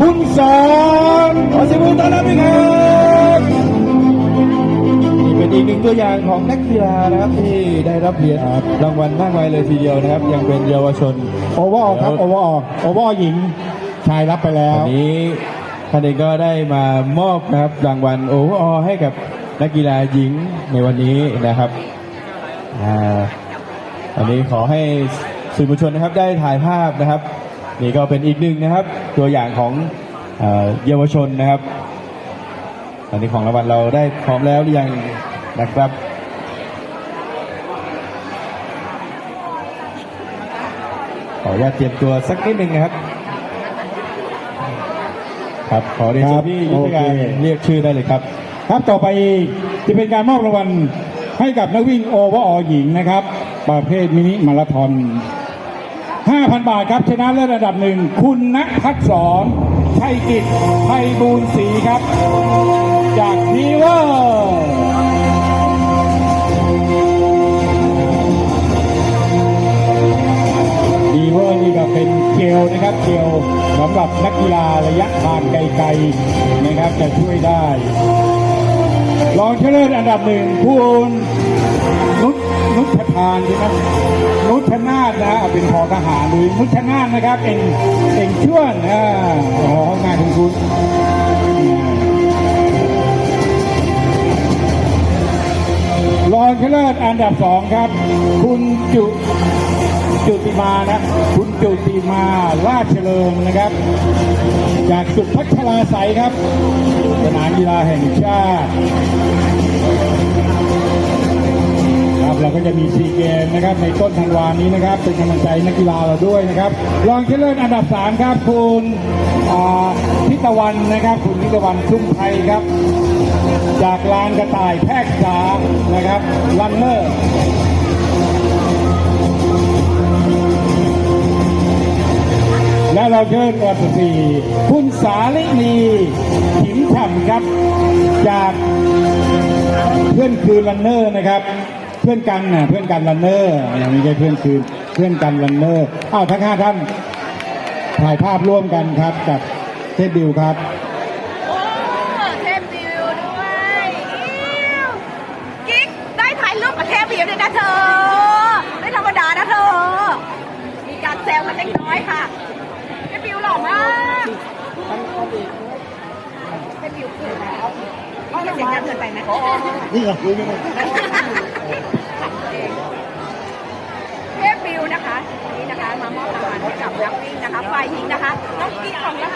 บุญสอนขอเสียงปรบมือต้อนรับด้วยครับนี่เป็นอีกหนึ่งตัวอย่างของนักกีฬานะครับที่ได้รับเหรียญรางวัลมากมายเลยทีเดียวนะครับ ยังเป็นเยาวชนโอเวอร์ครับโอเวอร์โอเวอร์หญิงชายรับไปแล้ววันนี้ท่านเองก็ได้มามอบนะครับรางวัลโอเวอร์ออให้กับนักกีฬาหญิงในวันนี้นะครับอ่าวันนี้ขอให้สื่อมวลชนนะครับได้ถ่ายภาพนะครับ นี่ก็เป็นอีกหนึ่งนะครับ ตัวอย่างของเอ่อเยาวชนนะครับ ตอนนี้ของรางวัลเราได้พร้อมแล้วหรือยังนะครับขออนุญาตเตรียมตัวสักนิดหนึ่งนะครับ ครับขอเรียนเชิญพี่ยุทธการโอเคเรียกชื่อได้เลยครับ ครับต่อไปจะเป็นการมอบรางวัลให้กับนักวิ่งโอเวอร์ออหญิงนะครับ ประเภทมินิมาราธอน 5,000 บาทครับ ชนะเลิศระดับหนึ่ง คุณณพัฒสอนชัยกิจไพบูลศรีครับ จากดีเวอร์ดีเวอร์นี่ก็เป็นเกลนะครับ เกลสำหรับนักกีฬาระยะทางไกลๆนะครับจะช่วยได้ รองชนะเลิศอันดับหนึ่งคุณ นุชทานใช่ไหมนุชนาธนะเป็นพอทหารหรือนุชนาธนะครับเองเองช่วนอ่าอ๋องานของคุณรองชนะเลิศอันดับสองครับ คุณจุจุติมานะ คุณจุติมาราชเลิมนะครับ จากสุพัชราใสครับ สนามกีฬาแห่งชาติ เราก็จะมีซีเกมนะครับในต้นธันวานี้นะครับ เป็นกำลังใจนักกีฬาเราด้วยนะครับ รองชนะเลิศอันดับ 3 ครับ คุณพิตวันนะครับ คุณพิตวันชุ่มไทยครับ จากลานกระต่ายแพทย์สานะครับลันเนอร์และเราเชิญอันดับสี่คุณสาลินีหิมฉ่ำครับ จากเพื่อนคืนรันเนอร์นะครับ เพื่อนกันนะเพื่อนกันรันเนอร์ไม่ใช่เพื่อนคืนเพื่อนกันรันเนอร์อ้าวทั้งห้าท่านถ่ายภาพร่วมกันครับกับเทพบิวครับโอ้เทพบิวด้วยอิ๊วกิ๊กได้ถ่ายรูปกับเทพบิวด้วยนะเธอ ไม่ธรรมดานะเธอ มีการแซวกันเล็กน้อยค่ะเทพบิวหล่อมากเทพบิวคือแล้วเสียงดังเกินไปไหมนี่เหรอเทพบิวนะคะวัน นี้นะคะมามอบรางวัลให้กับนักวิ่งนะคะฝ่ายหญิงนะคะน้องกิ๊กของเรา